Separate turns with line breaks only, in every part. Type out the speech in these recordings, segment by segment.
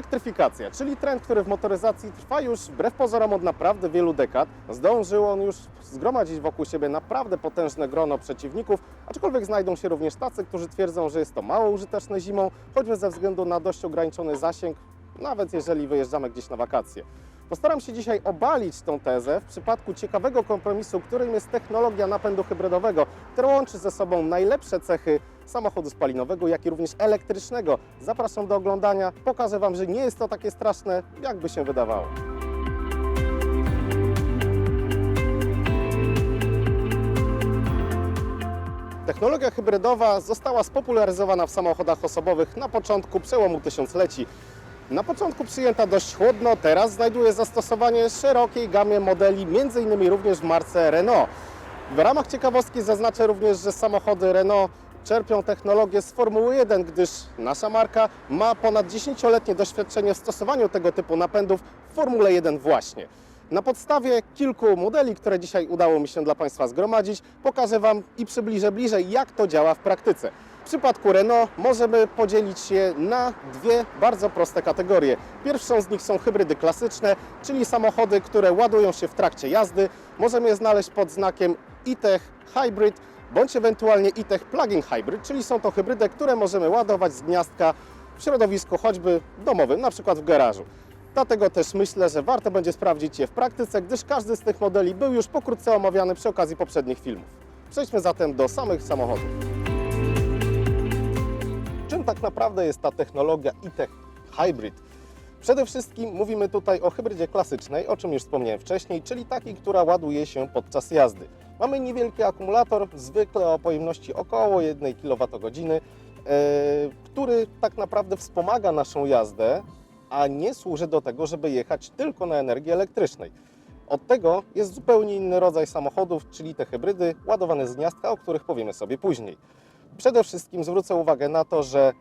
Elektryfikacja, czyli trend, który w motoryzacji trwa już wbrew pozorom od naprawdę wielu dekad. Zdążył on już zgromadzić wokół siebie naprawdę potężne grono przeciwników, aczkolwiek znajdą się również tacy, którzy twierdzą, że jest to mało użyteczne zimą, choćby ze względu na dość ograniczony zasięg, nawet jeżeli wyjeżdżamy gdzieś na wakacje. Postaram się dzisiaj obalić tą tezę w przypadku ciekawego kompromisu, którym jest technologia napędu hybrydowego, która łączy ze sobą najlepsze cechy samochodu spalinowego, jak i również elektrycznego. Zapraszam do oglądania. Pokażę Wam, że nie jest to takie straszne, jakby się wydawało. Technologia hybrydowa została spopularyzowana w samochodach osobowych na początku przełomu tysiącleci. Na początku przyjęta dość chłodno, teraz znajduje zastosowanie szerokiej gamie modeli, m.in. również w marce Renault. W ramach ciekawostki zaznaczę również, że samochody Renault czerpią technologię z Formuły 1, gdyż nasza marka ma ponad 10-letnie doświadczenie w stosowaniu tego typu napędów w Formule 1 właśnie. Na podstawie kilku modeli, które dzisiaj udało mi się dla Państwa zgromadzić, pokażę Wam i przybliżę bliżej, jak to działa w praktyce. W przypadku Renault możemy podzielić je na dwie bardzo proste kategorie. Pierwszą z nich są hybrydy klasyczne, czyli samochody, które ładują się w trakcie jazdy. Możemy je znaleźć pod znakiem e-tech Hybrid bądź ewentualnie e-tech Plug-in Hybrid, czyli są to hybrydy, które możemy ładować z gniazdka w środowisku choćby domowym, na przykład w garażu. Dlatego też myślę, że warto będzie sprawdzić je w praktyce, gdyż każdy z tych modeli był już pokrótce omawiany przy okazji poprzednich filmów. Przejdźmy zatem do samych samochodów. Czym tak naprawdę jest ta technologia e-tech Hybrid? Przede wszystkim mówimy tutaj o hybrydzie klasycznej, o czym już wspomniałem wcześniej, czyli takiej, która ładuje się podczas jazdy. Mamy niewielki akumulator, zwykle o pojemności około 1 kWh, e, który tak naprawdę wspomaga naszą jazdę, a nie służy do tego, żeby jechać tylko na energii elektrycznej. Od tego jest zupełnie inny rodzaj samochodów, czyli te hybrydy ładowane z gniazdka, o których powiemy sobie później. Przede wszystkim zwrócę uwagę na to, że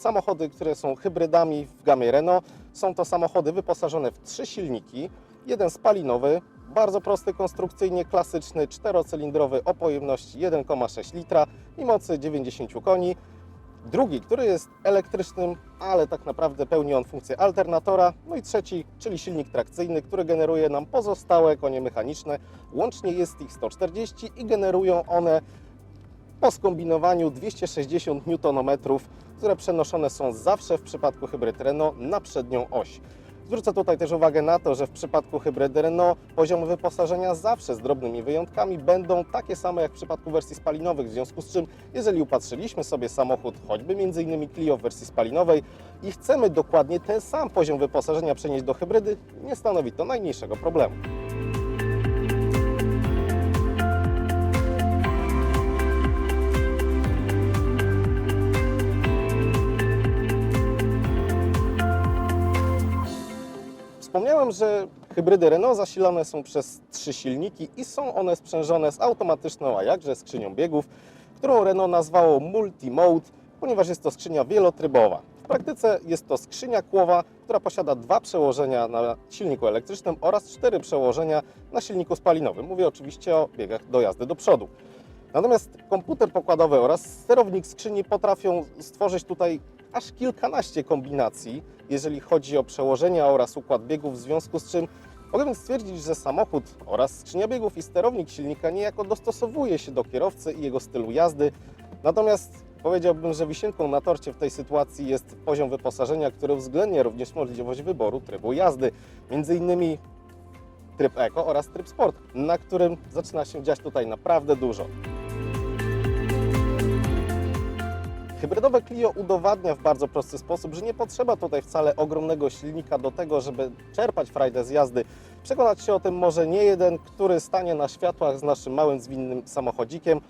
samochody, które są hybrydami w gamie Renault, są to samochody wyposażone w trzy silniki. Jeden spalinowy, bardzo prosty konstrukcyjnie, klasyczny, czterocylindrowy o pojemności 1,6 litra i mocy 90 koni. Drugi, który jest elektrycznym, ale tak naprawdę pełni on funkcję alternatora. No i trzeci, czyli silnik trakcyjny, który generuje nam pozostałe konie mechaniczne. Łącznie jest ich 140 i generują one po skombinowaniu 260 Nm, które przenoszone są zawsze w przypadku hybryd Renault na przednią oś. Zwrócę tutaj też uwagę na to, że w przypadku hybrydy Renault poziomy wyposażenia zawsze z drobnymi wyjątkami będą takie same jak w przypadku wersji spalinowych, w związku z czym jeżeli upatrzyliśmy sobie samochód choćby m.in. Clio w wersji spalinowej i chcemy dokładnie ten sam poziom wyposażenia przenieść do hybrydy, nie stanowi to najmniejszego problemu. Wspomniałem, że hybrydy Renault zasilane są przez trzy silniki i są one sprzężone z automatyczną, a jakże skrzynią biegów, którą Renault nazwało Multimode, ponieważ jest to skrzynia wielotrybowa. W praktyce jest to skrzynia kłowa, która posiada dwa przełożenia na silniku elektrycznym oraz cztery przełożenia na silniku spalinowym. Mówię oczywiście o biegach do jazdy do przodu. Natomiast komputer pokładowy oraz sterownik skrzyni potrafią stworzyć tutaj aż kilkanaście kombinacji, jeżeli chodzi o przełożenia oraz układ biegów, w związku z czym więc stwierdzić, że samochód oraz skrzynia biegów i sterownik silnika niejako dostosowuje się do kierowcy i jego stylu jazdy. Natomiast powiedziałbym, że wisienką na torcie w tej sytuacji jest poziom wyposażenia, który uwzględnia również możliwość wyboru trybu jazdy, między innymi tryb Eco oraz tryb Sport, na którym zaczyna się dziać tutaj naprawdę dużo. Hybrydowe Clio udowadnia w bardzo prosty sposób, że nie potrzeba tutaj wcale ogromnego silnika do tego, żeby czerpać frajdę z jazdy. Przekonać się o tym może nie jeden, który stanie na światłach z naszym małym, zwinnym samochodzikiem,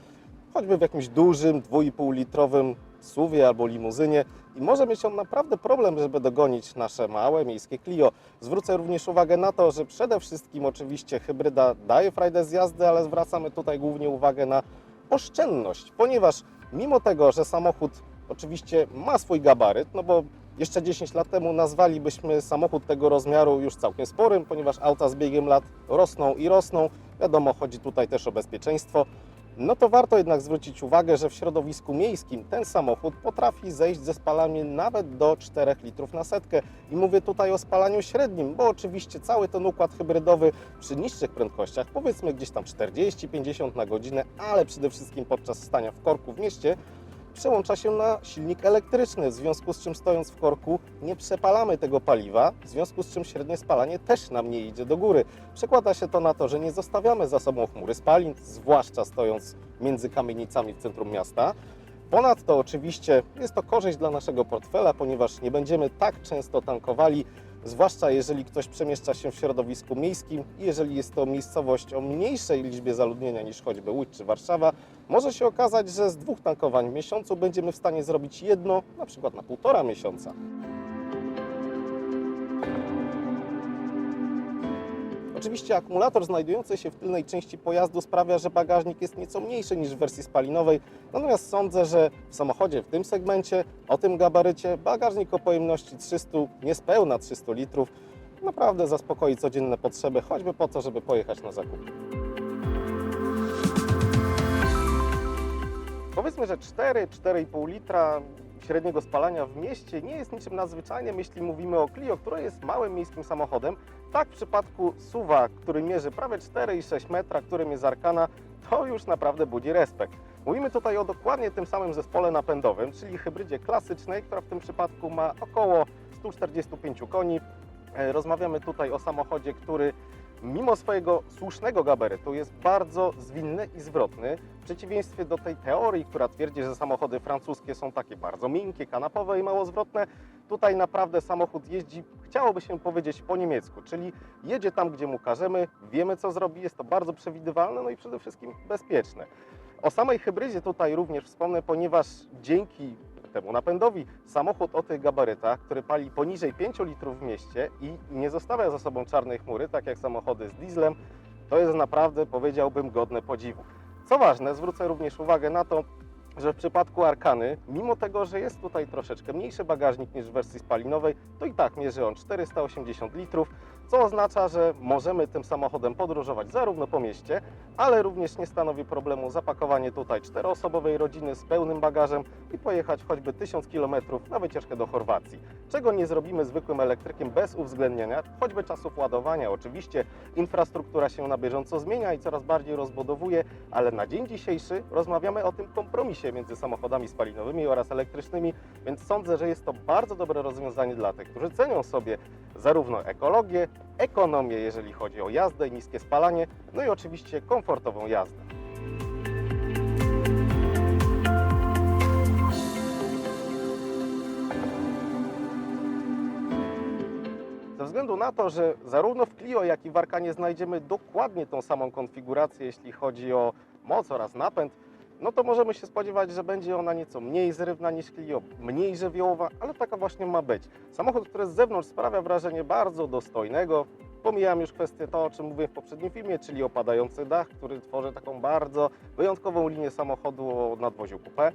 choćby w jakimś dużym, 2,5 litrowym suwie albo limuzynie i może mieć on naprawdę problem, żeby dogonić nasze małe miejskie Clio. Zwrócę również uwagę na to, że przede wszystkim oczywiście hybryda daje frajdę z jazdy, ale zwracamy tutaj głównie uwagę na oszczędność, ponieważ mimo tego, że samochód oczywiście ma swój gabaryt, no bo jeszcze 10 lat temu nazwalibyśmy samochód tego rozmiaru już całkiem sporym, ponieważ auta z biegiem lat rosną i rosną. Wiadomo, chodzi tutaj też o bezpieczeństwo. No to warto jednak zwrócić uwagę, że w środowisku miejskim ten samochód potrafi zejść ze spalaniem nawet do 4 litrów na setkę. I mówię tutaj o spalaniu średnim, bo oczywiście cały ten układ hybrydowy przy niższych prędkościach, powiedzmy gdzieś tam 40-50 na godzinę, ale przede wszystkim podczas stania w korku w mieście, przełącza się na silnik elektryczny, w związku z czym stojąc w korku nie przepalamy tego paliwa, w związku z czym średnie spalanie też nam nie idzie do góry. Przekłada się to na to, że nie zostawiamy za sobą chmury spalin, zwłaszcza stojąc między kamienicami w centrum miasta. Ponadto oczywiście jest to korzyść dla naszego portfela, ponieważ nie będziemy tak często tankowali, zwłaszcza jeżeli ktoś przemieszcza się w środowisku miejskim i jeżeli jest to miejscowość o mniejszej liczbie zaludnienia niż choćby Łódź czy Warszawa, może się okazać, że z dwóch tankowań w miesiącu będziemy w stanie zrobić jedno, na przykład na półtora miesiąca. Oczywiście akumulator znajdujący się w tylnej części pojazdu sprawia, że bagażnik jest nieco mniejszy niż w wersji spalinowej, natomiast sądzę, że w samochodzie w tym segmencie, o tym gabarycie, bagażnik o pojemności 300, niespełna 300 litrów, naprawdę zaspokoi codzienne potrzeby, choćby po to, żeby pojechać na zakupy. Powiedzmy, że 4-4,5 litra średniego spalania w mieście nie jest niczym nadzwyczajnym, jeśli mówimy o Clio, które jest małym miejskim samochodem. Tak w przypadku SUVa, który mierzy prawie 4,6 metra, którym jest Arkana, to już naprawdę budzi respekt. Mówimy tutaj o dokładnie tym samym zespole napędowym, czyli hybrydzie klasycznej, która w tym przypadku ma około 145 koni. E, Rozmawiamy tutaj o samochodzie, który mimo swojego słusznego gabarytu jest bardzo zwinny i zwrotny. W przeciwieństwie do tej teorii, która twierdzi, że samochody francuskie są takie bardzo miękkie, kanapowe i mało zwrotne, tutaj naprawdę samochód jeździ, chciałoby się powiedzieć po niemiecku, czyli jedzie tam, gdzie mu każemy, wiemy co zrobi, jest to bardzo przewidywalne, no i przede wszystkim bezpieczne. O samej hybrydzie tutaj również wspomnę, ponieważ dzięki temu napędowi samochód o tych gabarytach, który pali poniżej 5 litrów w mieście i nie zostawia za sobą czarnej chmury, tak jak samochody z dieslem, to jest naprawdę, powiedziałbym, godne podziwu. Co ważne, zwrócę również uwagę na to, że w przypadku Arkany, mimo tego, że jest tutaj troszeczkę mniejszy bagażnik niż w wersji spalinowej, to i tak mierzy on 480 litrów, co oznacza, że możemy tym samochodem podróżować zarówno po mieście, ale również nie stanowi problemu zapakowanie tutaj czteroosobowej rodziny z pełnym bagażem i pojechać choćby 1000 km na wycieczkę do Chorwacji. Czego nie zrobimy zwykłym elektrykiem bez uwzględnienia choćby czasów ładowania. Oczywiście infrastruktura się na bieżąco zmienia i coraz bardziej rozbudowuje, ale na dzień dzisiejszy rozmawiamy o tym kompromisie między samochodami spalinowymi oraz elektrycznymi, więc sądzę, że jest to bardzo dobre rozwiązanie dla tych, którzy cenią sobie zarówno ekologię, ekonomię, jeżeli chodzi o jazdę niskie spalanie, no i oczywiście komfortową jazdę. Ze względu na to, że zarówno w Clio, jak i w Arkanie znajdziemy dokładnie tą samą konfigurację, jeśli chodzi o moc oraz napęd, no to możemy się spodziewać, że będzie ona nieco mniej zrywna niż Clio, mniej żywiołowa, ale taka właśnie ma być. Samochód, który z zewnątrz sprawia wrażenie bardzo dostojnego. Pomijam już kwestię to, o czym mówiłem w poprzednim filmie, czyli opadający dach, który tworzy taką bardzo wyjątkową linię samochodu o nadwoziu coupé.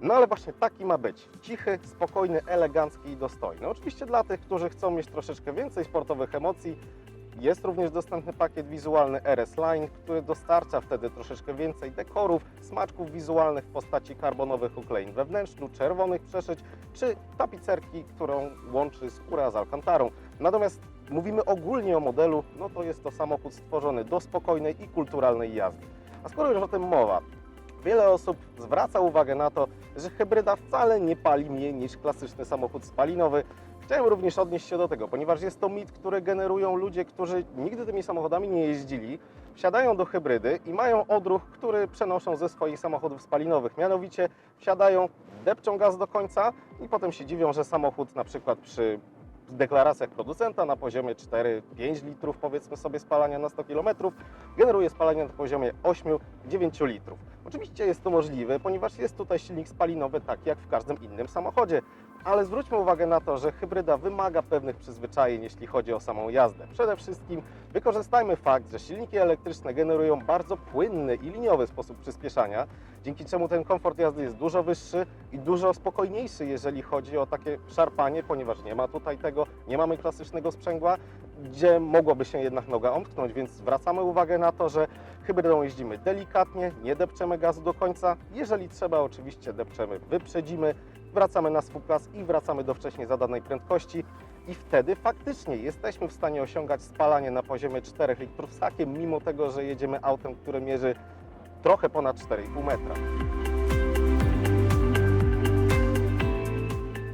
No ale właśnie taki ma być. Cichy, spokojny, elegancki i dostojny. Oczywiście dla tych, którzy chcą mieć troszeczkę więcej sportowych emocji, jest również dostępny pakiet wizualny RS Line, który dostarcza wtedy troszeczkę więcej dekorów, smaczków wizualnych w postaci karbonowych uklejeń we wnętrzu, czerwonych przeszyć czy tapicerki, którą łączy skóra z alkantarą. Natomiast mówimy ogólnie o modelu, no to jest to samochód stworzony do spokojnej i kulturalnej jazdy. A skoro już o tym mowa, Wiele osób zwraca uwagę na to, że hybryda wcale nie pali mniej niż klasyczny samochód spalinowy. Chciałem również odnieść się do tego, ponieważ jest to mit, który generują ludzie, którzy nigdy tymi samochodami nie jeździli, wsiadają do hybrydy i mają odruch, który przenoszą ze swoich samochodów spalinowych. Mianowicie wsiadają, depczą gaz do końca i potem się dziwią, że samochód na przykład przy deklaracjach producenta na poziomie 4-5 litrów powiedzmy sobie spalania na 100 km generuje spalanie na poziomie 8-9 litrów. Oczywiście jest to możliwe, ponieważ jest tutaj silnik spalinowy taki jak w każdym innym samochodzie, ale zwróćmy uwagę na to, że hybryda wymaga pewnych przyzwyczajeń, jeśli chodzi o samą jazdę. Przede wszystkim wykorzystajmy fakt, że silniki elektryczne generują bardzo płynny i liniowy sposób przyspieszania, dzięki czemu ten komfort jazdy jest dużo wyższy i dużo spokojniejszy, jeżeli chodzi o takie szarpanie, ponieważ nie ma tutaj tego, nie mamy klasycznego sprzęgła. gdzie mogłaby się jednak noga omknąć, więc zwracamy uwagę na to, że hybrydą jeździmy delikatnie, nie depczemy gazu do końca. Jeżeli trzeba, oczywiście depczemy, wyprzedzimy, wracamy na pas i wracamy do wcześniej zadanej prędkości i wtedy faktycznie jesteśmy w stanie osiągać spalanie na poziomie 4 litrów sakiem, mimo tego, że jedziemy autem, które mierzy trochę ponad 4,5 metra.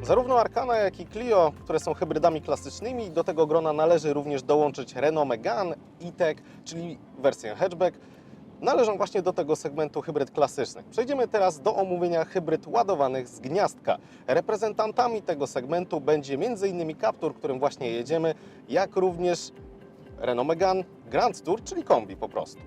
Zarówno Arkana, jak i Clio, które są hybrydami klasycznymi, do tego grona należy również dołączyć Renault Megane E-Tech, czyli wersję hatchback, należą właśnie do tego segmentu hybryd klasycznych. Przejdziemy teraz do omówienia hybryd ładowanych z gniazdka. Reprezentantami tego segmentu będzie m.in. Captur, którym właśnie jedziemy, jak również Renault Megane Grand Tour, czyli kombi po prostu.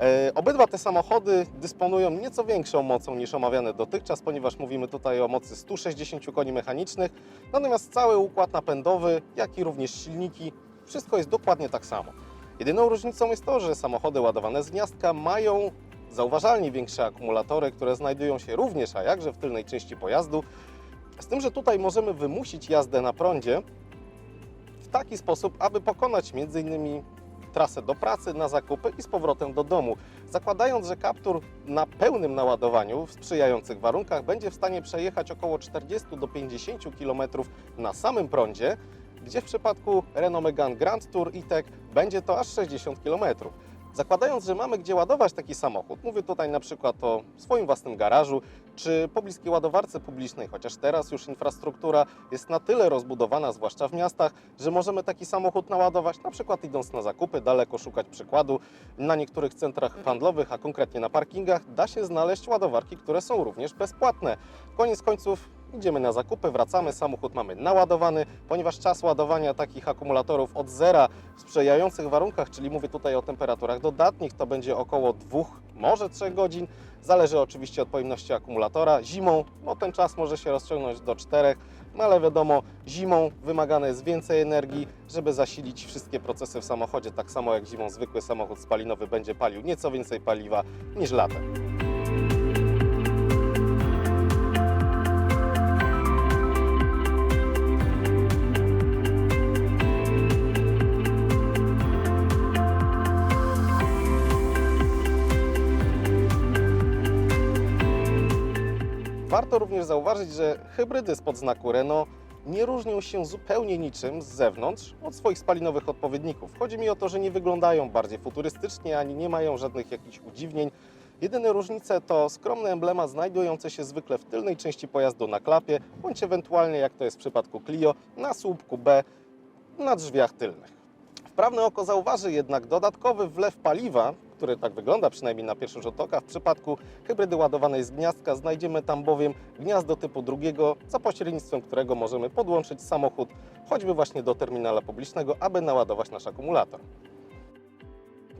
E, Obydwa te samochody dysponują nieco większą mocą niż omawiane dotychczas, ponieważ mówimy tutaj o mocy 160 koni mechanicznych, natomiast cały układ napędowy, jak i również silniki, wszystko jest dokładnie tak samo. Jedyną różnicą jest to, że samochody ładowane z gniazdka mają zauważalnie większe akumulatory, które znajdują się również, a jakże w tylnej części pojazdu, z tym, że tutaj możemy wymusić jazdę na prądzie w taki sposób, aby pokonać m.in. trasę do pracy, na zakupy i z powrotem do domu. Zakładając, że Captur na pełnym naładowaniu w sprzyjających warunkach będzie w stanie przejechać około 40 do 50 km na samym prądzie, gdzie w przypadku Renault Megane Grand Tour E-Tech będzie to aż 60 km. Zakładając, że mamy gdzie ładować taki samochód, mówię tutaj na przykład o swoim własnym garażu czy pobliskiej ładowarce publicznej, chociaż teraz już infrastruktura jest na tyle rozbudowana, zwłaszcza w miastach, że możemy taki samochód naładować, na przykład idąc na zakupy, daleko szukać przykładu. Na niektórych centrach handlowych, a konkretnie na parkingach, da się znaleźć ładowarki, które są również bezpłatne. Koniec końców idziemy na zakupy, wracamy, samochód mamy naładowany, ponieważ czas ładowania takich akumulatorów od zera w sprzyjających warunkach, czyli mówię tutaj o temperaturach dodatnich, to będzie około 2, może 3 godzin. Zależy oczywiście od pojemności akumulatora. Zimą no ten czas może się rozciągnąć do 4, no ale wiadomo, zimą wymagane jest więcej energii, żeby zasilić wszystkie procesy w samochodzie, tak samo jak zimą zwykły samochód spalinowy będzie palił nieco więcej paliwa niż latem. Warto również zauważyć, że hybrydy spod znaku Renault nie różnią się zupełnie niczym z zewnątrz od swoich spalinowych odpowiedników. Chodzi mi o to, że nie wyglądają bardziej futurystycznie ani nie mają żadnych jakichś udziwnień. Jedyne różnice to skromny emblemat znajdujący się zwykle w tylnej części pojazdu na klapie, bądź ewentualnie, jak to jest w przypadku Clio, na słupku B na drzwiach tylnych. Wprawne oko zauważy jednak dodatkowy wlew paliwa, który tak wygląda przynajmniej na pierwszy rzut oka. W przypadku hybrydy ładowanej z gniazdka znajdziemy tam bowiem gniazdo typu drugiego, za pośrednictwem którego możemy podłączyć samochód choćby właśnie do terminala publicznego, aby naładować nasz akumulator.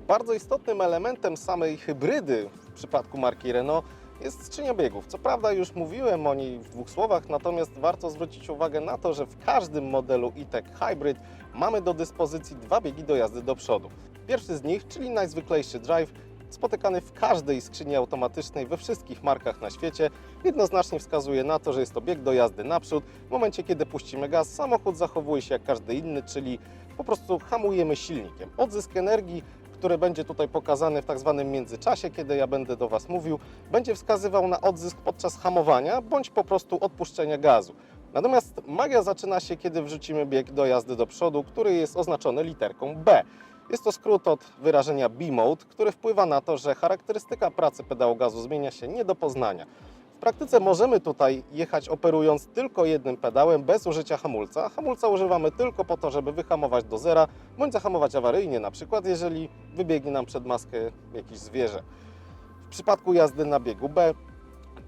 Bardzo istotnym elementem samej hybrydy w przypadku marki Renault jest skrzynia biegów. Co prawda już mówiłem o niej w dwóch słowach, natomiast warto zwrócić uwagę na to, że w każdym modelu E-Tech Hybrid mamy do dyspozycji dwa biegi do jazdy do przodu. Pierwszy z nich, czyli najzwyklejszy drive, spotykany w każdej skrzyni automatycznej we wszystkich markach na świecie, jednoznacznie wskazuje na to, że jest to bieg do jazdy naprzód. W momencie, kiedy puścimy gaz, samochód zachowuje się jak każdy inny, czyli po prostu hamujemy silnikiem. Odzysk energii który będzie tutaj pokazany w tak zwanym międzyczasie, kiedy ja będę do Was mówił, będzie wskazywał na odzysk podczas hamowania bądź po prostu odpuszczenia gazu. Natomiast magia zaczyna się, kiedy wrzucimy bieg do jazdy do przodu, który jest oznaczony literką B. Jest to skrót od wyrażenia B-mode, który wpływa na to, że charakterystyka pracy pedału gazu zmienia się nie do poznania. Praktyce możemy tutaj jechać operując tylko jednym pedałem bez użycia hamulca. Hamulca używamy tylko po to, żeby wyhamować do zera bądź zahamować awaryjnie, na przykład jeżeli wybiegnie nam przed maskę jakieś zwierzę. W przypadku jazdy na biegu B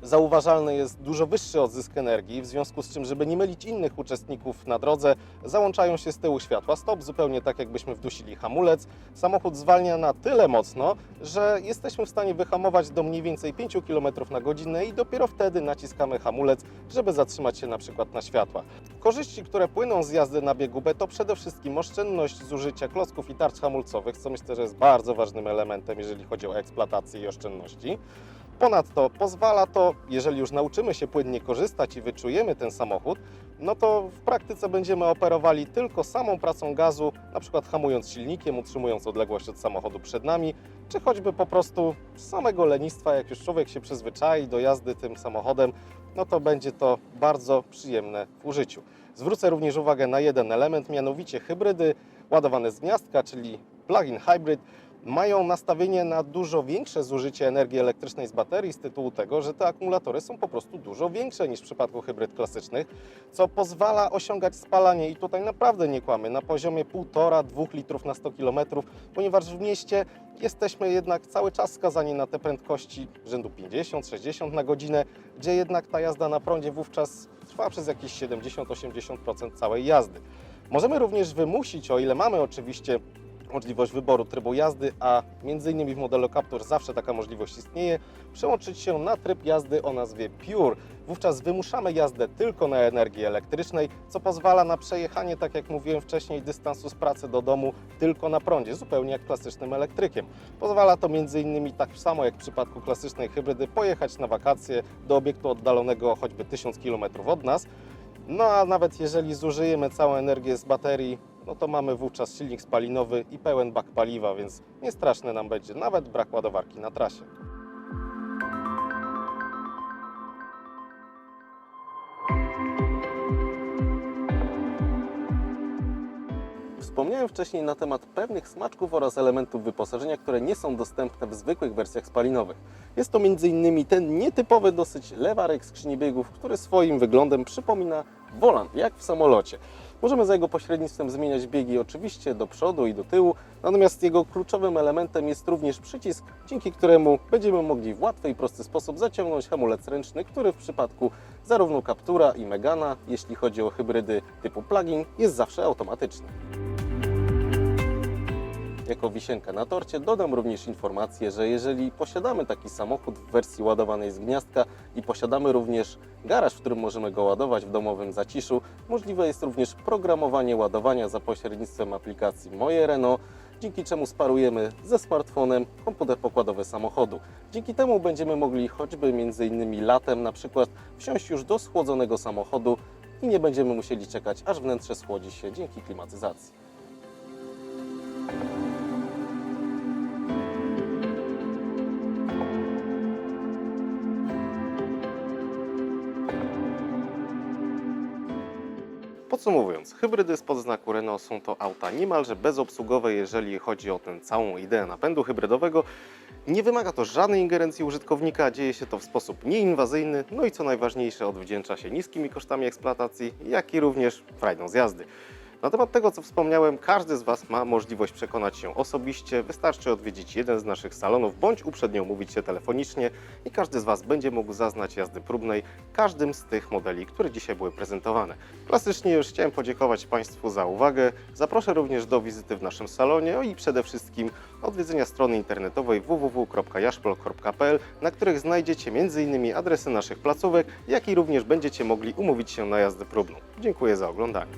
zauważalny jest dużo wyższy odzysk energii, w związku z czym, żeby nie mylić innych uczestników na drodze, załączają się z tyłu światła stop, zupełnie tak jakbyśmy wdusili hamulec. Samochód zwalnia na tyle mocno, że jesteśmy w stanie wyhamować do mniej więcej 5 km na godzinę i dopiero wtedy naciskamy hamulec, żeby zatrzymać się na przykład na światłach. Korzyści, które płyną z jazdy na biegu B to przede wszystkim oszczędność zużycia klocków i tarcz hamulcowych, co myślę, że jest bardzo ważnym elementem, jeżeli chodzi o eksploatację i oszczędności. Ponadto pozwala to, jeżeli już nauczymy się płynnie korzystać i wyczujemy ten samochód, no to w praktyce będziemy operowali tylko samą pracą gazu, na przykład hamując silnikiem, utrzymując odległość od samochodu przed nami, czy choćby po prostu samego lenistwa, jak już człowiek się przyzwyczai do jazdy tym samochodem, no to będzie to bardzo przyjemne w użyciu. Zwrócę również uwagę na jeden element, mianowicie hybrydy ładowane z gniazdka, czyli plug-in hybrid, mają nastawienie na dużo większe zużycie energii elektrycznej z baterii z tytułu tego, że te akumulatory są po prostu dużo większe niż w przypadku hybryd klasycznych, co pozwala osiągać spalanie i tutaj naprawdę nie kłamy, na poziomie 1,5-2 litrów na 100 km, ponieważ w mieście jesteśmy jednak cały czas skazani na te prędkości rzędu 50-60 na godzinę, gdzie jednak ta jazda na prądzie wówczas trwa przez jakieś 70-80% całej jazdy. Możemy również wymusić, o ile mamy oczywiście możliwość wyboru trybu jazdy, a innymi w modelu Captur zawsze taka możliwość istnieje, przełączyć się na tryb jazdy o nazwie Pure. Wówczas wymuszamy jazdę tylko na energii elektrycznej, co pozwala na przejechanie, tak jak mówiłem wcześniej, dystansu z pracy do domu tylko na prądzie, zupełnie jak klasycznym elektrykiem. Pozwala to innymi tak samo jak w przypadku klasycznej hybrydy pojechać na wakacje do obiektu oddalonego choćby 1000 km od nas. No a nawet jeżeli zużyjemy całą energię z baterii, no to mamy wówczas silnik spalinowy i pełen bak paliwa, więc nie straszny nam będzie nawet brak ładowarki na trasie. Wspomniałem wcześniej na temat pewnych smaczków oraz elementów wyposażenia, które nie są dostępne w zwykłych wersjach spalinowych. Jest to m.in. ten nietypowy dosyć lewarek skrzyni biegów, który swoim wyglądem przypomina wolant, jak w samolocie. Możemy za jego pośrednictwem zmieniać biegi oczywiście do przodu i do tyłu, natomiast jego kluczowym elementem jest również przycisk, dzięki któremu będziemy mogli w łatwy i prosty sposób zaciągnąć hamulec ręczny, który w przypadku zarówno Captura i Megana, jeśli chodzi o hybrydy typu plug-in, jest zawsze automatyczny. Jako wisienkę na torcie dodam również informację, że jeżeli posiadamy taki samochód w wersji ładowanej z gniazdka i posiadamy również garaż, w którym możemy go ładować w domowym zaciszu, możliwe jest również programowanie ładowania za pośrednictwem aplikacji Moje Renault, dzięki czemu sparujemy ze smartfonem komputer pokładowy samochodu. Dzięki temu będziemy mogli choćby między innymi latem na przykład wsiąść już do schłodzonego samochodu i nie będziemy musieli czekać aż wnętrze schłodzi się dzięki klimatyzacji. Podsumowując, hybrydy spod znaku Renault są to auta niemalże bezobsługowe, jeżeli chodzi o tę całą ideę napędu hybrydowego. Nie wymaga to żadnej ingerencji użytkownika, dzieje się to w sposób nieinwazyjny, no i co najważniejsze, odwdzięcza się niskimi kosztami eksploatacji, jak i również frajdą z jazdy. Na temat tego, co wspomniałem, każdy z Was ma możliwość przekonać się osobiście. Wystarczy odwiedzić jeden z naszych salonów bądź uprzednio umówić się telefonicznie i każdy z Was będzie mógł zaznać jazdy próbnej każdym z tych modeli, które dzisiaj były prezentowane. Klasycznie już chciałem podziękować Państwu za uwagę. Zaproszę również do wizyty w naszym salonie no i przede wszystkim odwiedzenia strony internetowej www.jaszpol.pl, na których znajdziecie m.in. adresy naszych placówek, jak i również będziecie mogli umówić się na jazdę próbną. Dziękuję za oglądanie.